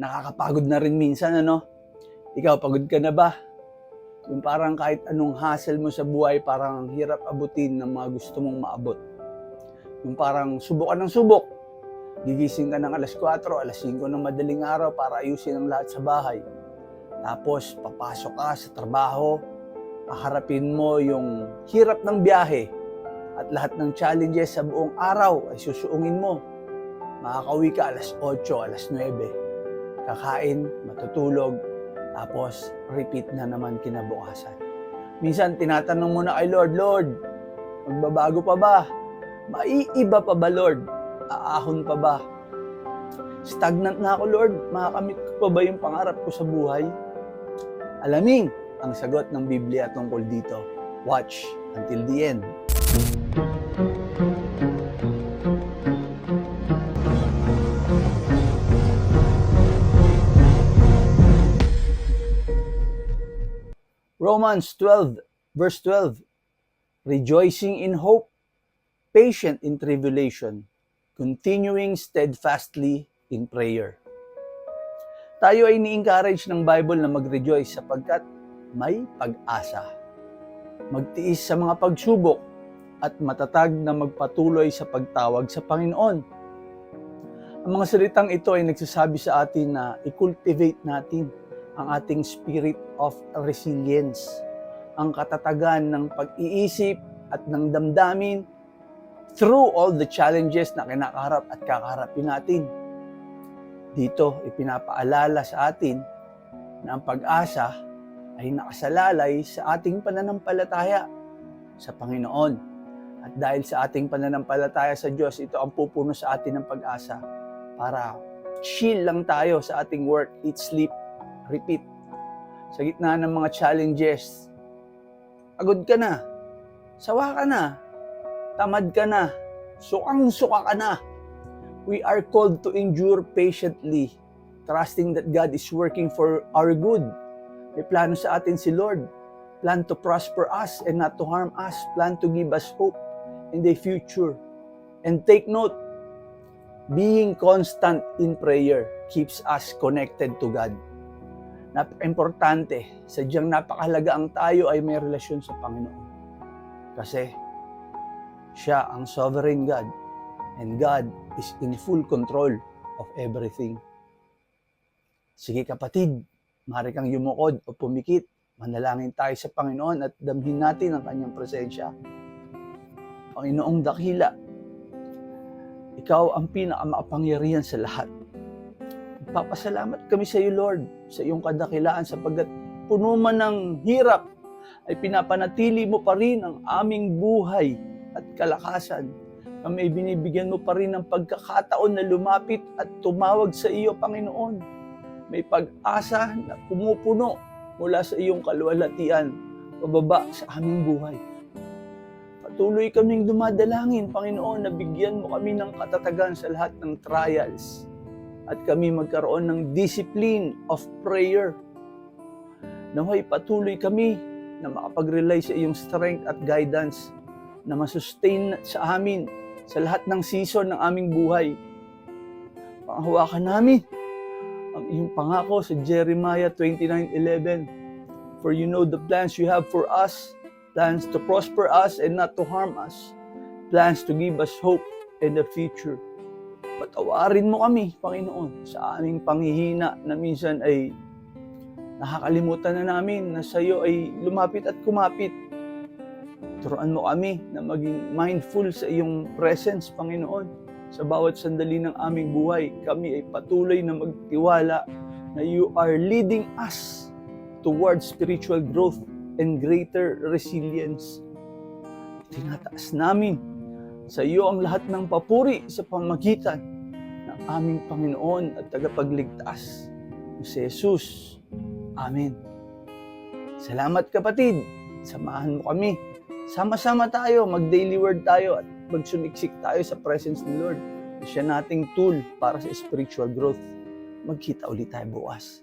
nakakapagod na rin minsan, ano? Ikaw, pagod ka na ba? Yung parang kahit anong hassle mo sa buhay, parang ang hirap abutin ng mga gusto mong maabot. Yung parang subok ka ng subok. Gigising ka ng alas 4, alas 5 ng madaling araw para ayusin ang lahat sa bahay. Tapos, papasok ka sa trabaho, haharapin mo yung hirap ng biyahe at lahat ng challenges sa buong araw ay susuungin mo. Makakauwi ka alas 8, alas 9 kakain, matutulog, tapos repeat na naman kinabukasan. Minsan tinatanong mo na kay Lord, Lord, magbabago pa ba? Maiiba pa ba, Lord? Aahon pa ba? Stagnant na ako, Lord. Makakamit ko pa ba yung pangarap ko sa buhay? Alaming ang sagot ng Biblia tungkol dito. Watch until the end. Romans 12, verse 12. Rejoicing in hope, patient in tribulation, continuing steadfastly in prayer. Tayo ay ni-encourage ng Bible na mag-rejoice sapagkat may pag-asa. Magtiis sa mga pagsubok at matatag na magpatuloy sa pagtawag sa Panginoon. Ang mga salitang ito ay nagsasabi sa atin na i-cultivate natin ang ating spirit of resilience, ang katatagan ng pag-iisip at ng damdamin through all the challenges na kinakaharap at kakaharapin natin. Dito, ipinapaalala sa atin na ang pag-asa ay nakasalalay sa ating pananampalataya sa Panginoon. At dahil sa ating pananampalataya sa Diyos, ito ang pupuno sa atin ng pag-asa para chill lang tayo sa ating work, eat, sleep, repeat. Sa gitna ng mga challenges, agod ka na, sawa ka na, tamad ka na, sukang-suka ka na. We are called to endure patiently, trusting that God is working for our good. May plano sa atin si Lord. Plan to prosper us and not to harm us. Plan to give us hope in the future. And take note, being constant in prayer keeps us connected to God napaka-importante, sadyang napakahalaga ang tayo ay may relasyon sa Panginoon. Kasi siya ang sovereign God and God is in full control of everything. Sige kapatid, maaari kang yumukod o pumikit. Manalangin tayo sa Panginoon at damhin natin ang kanyang presensya. Panginoong dakila, ikaw ang pinakamakapangyarihan sa lahat. Papasalamat kami sa iyo, Lord, sa iyong kadakilaan sapagkat puno man ng hirap ay pinapanatili mo pa rin ang aming buhay at kalakasan. Kami ay binibigyan mo pa rin ng pagkakataon na lumapit at tumawag sa iyo, Panginoon. May pag-asa na pumupuno mula sa iyong kaluwalhatian pababa sa aming buhay. Patuloy kaming dumadalangin, Panginoon, na bigyan mo kami ng katatagan sa lahat ng trials at kami magkaroon ng discipline of prayer. Naway patuloy kami na makapag-rely sa iyong strength at guidance na masustain sa amin sa lahat ng season ng aming buhay. Panghawakan namin ang iyong pangako sa Jeremiah 29.11 For you know the plans you have for us, plans to prosper us and not to harm us, plans to give us hope in the future. Patawarin mo kami, Panginoon, sa aming panghihina na minsan ay nakakalimutan na namin na sa iyo ay lumapit at kumapit. Turuan mo kami na maging mindful sa iyong presence, Panginoon. Sa bawat sandali ng aming buhay, kami ay patuloy na magtiwala na you are leading us towards spiritual growth and greater resilience. Tinataas namin sa iyo ang lahat ng papuri sa pamagitan aming Panginoon at tagapagligtas, si Jesus. Amen. Salamat kapatid. Samahan mo kami. Sama-sama tayo, mag-daily word tayo at magsuniksik tayo sa presence ni Lord. Siya nating tool para sa spiritual growth. Magkita ulit tayo bukas.